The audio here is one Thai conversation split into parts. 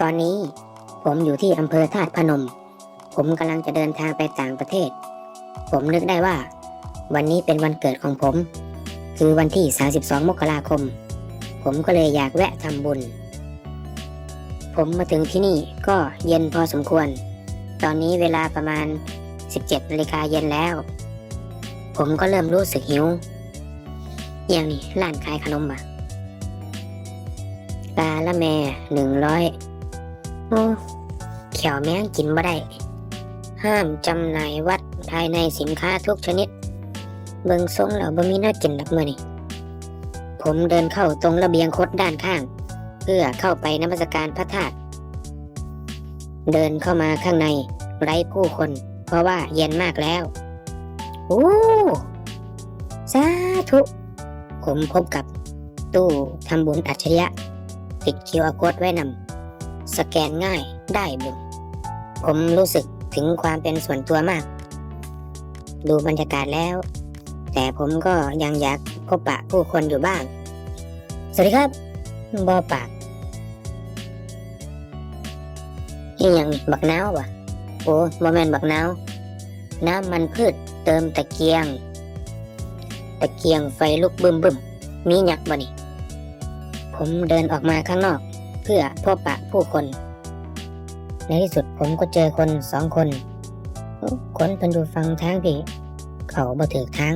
ตอนนี้ผมอยู่ที่อำเภอธาตุพนม ผมกำลังจะเดินทางไปต่างประเทศ ผมนึกได้ว่า วันนี้เป็นวันเกิดของผม คือวันที่ 32 มกราคม ผมก็เลยอยากแวะทำบุญ ผมมาถึงที่นี่ก็เย็นพอสมควร ตอนนี้เวลาประมาณ 17นาฬิกาเย็นแล้ว ผมก็เริ่มรู้สึกหิวอย่างนี้ร้านขายขนมอะปลาละแม่หนึ่งร้อย โอ้เขียวแมงกินบ่ได้ ห้ามจำหน่ายวัดภายในสินค้าทุกชนิด เบิงทรงแล้วบ่มีน่ากินดักเมื่อนี่ผมเดินเข้าตรงระเบียงคดด้านข้าง เพื่อเข้าไปนมัสการพระธาตุเดินเข้ามาข้างในไร้ผู้คน เพราะว่าเย็นมากแล้วโอ้สาธุ ผมพบกับตู้ทำบุญอัจฉริยะติดคิวอาโค้ดไว้นำ สแกนง่ายได้บุญผมรู้สึกถึงความเป็นส่วนตัวมาก ดูบรรยากาศแล้ว แต่ผมก็ยังอยากพบปะผู้คนอยู่บ้าง สวัสดีครับบอปากนี่ยังบักน้าวะโอ้บอแมนบักน้าวน้ำมันพืชเติมตะเกียง ตะเกียงไฟลุกบึมบึมมีหยักบ่นี่ผมเดินออกมาข้างนอก เพื่อพบปะผู้คน ในที่สุดผมก็เจอคนสองคนคนเป็นอยู่ฟังทางพี่ เขาบ่ถือทาง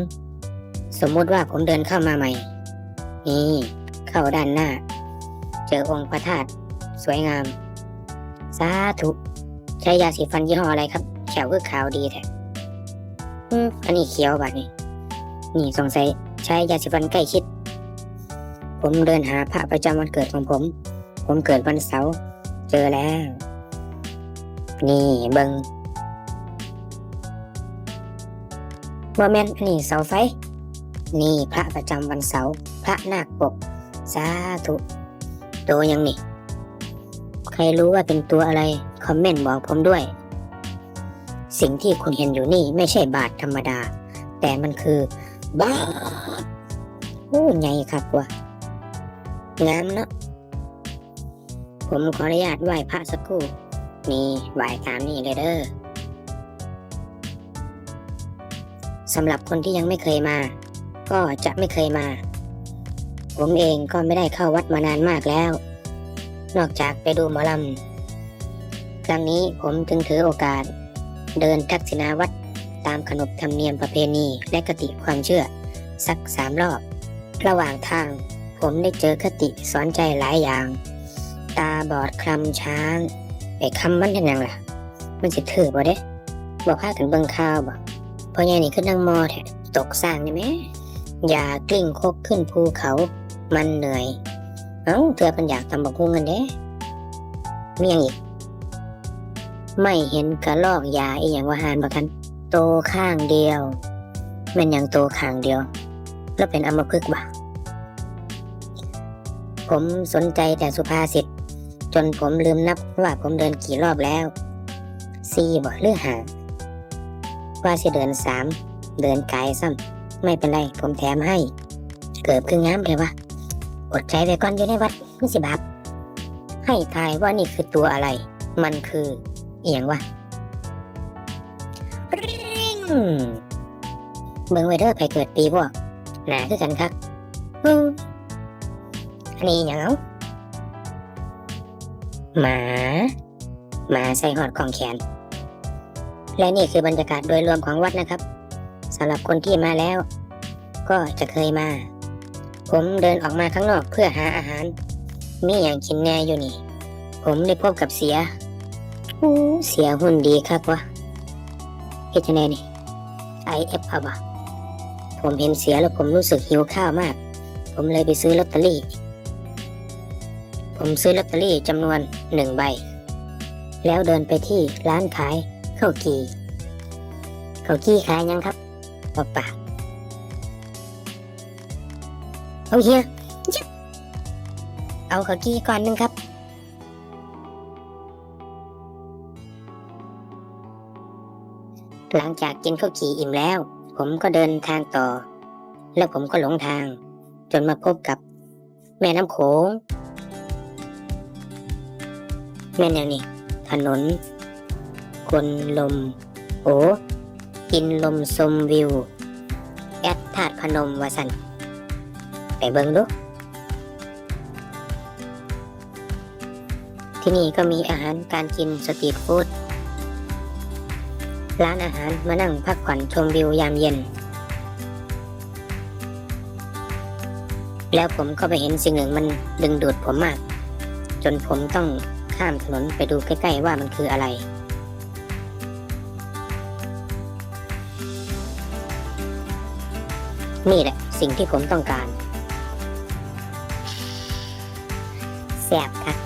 สมมุติว่าผมเดินเข้ามาใหม่ นี่ เข้าด้านหน้า เจอองค์พระธาตุสวยงาม สาธุใช้ยาสีฟันยี่ห้ออะไรครับแขวคือขาวดีแท้อืมอันนี้เขียวบัดนี้ นี่สงสัยใช้ยาสีฟันใกล้ชิด ผมเดินหาพระประจำวันเกิดของผม ผมเกิดวันเสาร์เจอแล้ว นี่เบิงว่แม่นอันนี้เสาไฟ นี่พระประจำวันเสาร์พระนาคปก สาธุตัวยังนี่ ใครรู้ว่าเป็นตัวอะไร คอมเมนต์บอกผมด้วย สิ่งที่คุณเห็นอยู่นี่ไม่ใช่บาทธรรมดา แต่มันคือบาทโอ้ใหญ่ครับว่ะงามเนาะ ผมขออนุญาตไหว้พระสักครู่ นี่ไหว้ตามนี่เลยเด้อสำหรับคนที่ยังไม่เคยมา ก็จะไม่เคยมา ผมเองก็ไม่ได้เข้าวัดมานานมากแล้ว นอกจากไปดูหมอลำครั้งนี้ผมจึงถือโอกาส เดินทักษิณาวัดตามขนบธรรมเนียมประเพณีและคติความเชื่อ สักสามรอบ ระหว่างทางผมได้เจอคติสอนใจหลายอย่าง ตาบอดคลำช้างไปคำมันเห็นยังล่ะ มันสิถือบ่เด้บอกพากันเบิ่งข่าวบ่เพราะไงนี่ขึ้นนั่งมอแท้ตกสร้างได้ไหมอย่ากลิ้งคกขึ้นภูเขามันเหนื่อย เอ้าเธอเป็นอยากทำบักฮุงกันเด้มีอย่างอีก ไม่เห็นกระลอกยาอีอย่างว่าหานบักัน โตข้างเดียวมันยังโตข้างเดียว แล้วเป็นอัมพฤกบ่ะผมสนใจแต่สุภาษิต จนผมลืมนับว่าผมเดินกี่รอบแล้วสี่บ่หรือหาว่าสิเดินสามเดินไกลซ้ำไม่เป็นไรผมแถมให้ เกิดคืองามเลยวะอดใจไว้ก่อนอยู่ในวัดมันสิบาปให้ทายว่านี่คือตัวอะไร มันคือเอียงวะริงเบิ่งไวเด้อไปเกิดปีพวกหนาคือกันครับอันนี้อย่างเอา หมา หมาใส่หอดของแขน และนี่คือบรรยากาศโดยรวมของวัดนะครับสำหรับคนที่มาแล้ว ก็จะเคยมา ผมเดินออกมาข้างนอกเพื่อหาอาหาร มีอย่างกินแน่อยู่นี่ ผมได้พบกับเสียอู้เสียหุ่นดีครับวะเฮ็ดจังไดนี่ไอเอฟอาบ่ผมเห็นเสียแล้วผมรู้สึกหิวข้าวมาก ผมเลยไปซื้อลอตเตอรี่ ผมซื้อลอตเตอรี่จำนวนหนึ่งใบ แล้วเดินไปที่ร้านขายข้าวกีข้าวกีขายยังครับปะปะเอาเฮียเอาข้าวกีก่อนหนึ่งครับหลังจากกินข้าวจี่อิ่มแล้ว ผมก็เดินทางต่อ แล้วผมก็หลงทาง จนมาพบกับ แม่น้ำโขง แม่นอย่านี้ ถนน คนลม โอ้กินลมชมวิว แอดธาตุพนมวาสันไปเบิงดู ที่นี่ก็มีอาหารการกินสตรีทฟู้ดร้านอาหารมานั่งพักผ่อนชมวิวยามเย็น แล้วผมก็ไปเห็นสิ่งหนึ่งมันดึงดูดผมมาก จนผมต้อง ข้ามถนนไปดูใกล้ ๆ ว่ามันคืออะไร นี่แหละสิ่งที่ผมต้องการแสบค่ะ